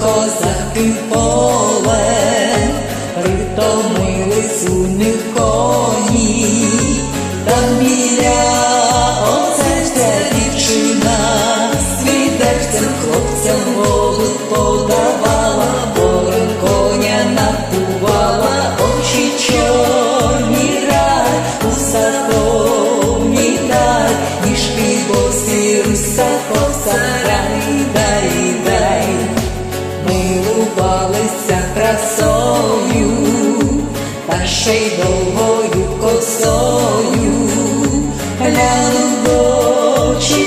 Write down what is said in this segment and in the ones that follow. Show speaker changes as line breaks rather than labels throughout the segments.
козаки полем, притомились у них коні, там біля оцерця дівчина, свідерцям хлопцям воду подавала, бором коня напувала, очі чорні рай, уста повні дай, ніжки босі, руса коса, дай, милувалися красою, та ще й довгою косою, глянув в очі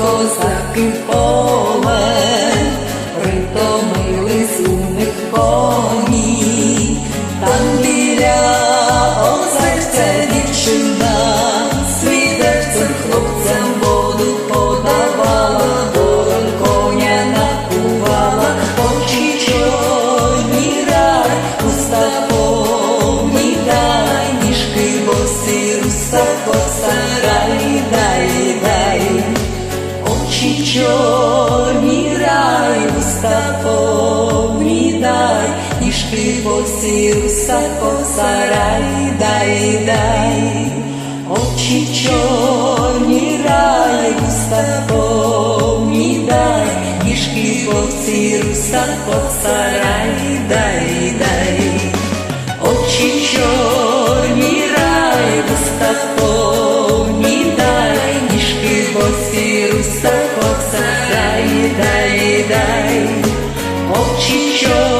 goes back and forth. Чорні рай, уста повні дай, ніжки босі, руса коса, рай, дай, дай, очі чорні рай, уста повні дай, ніжки босі, руса коса, дай, дай. Руса коса, дай,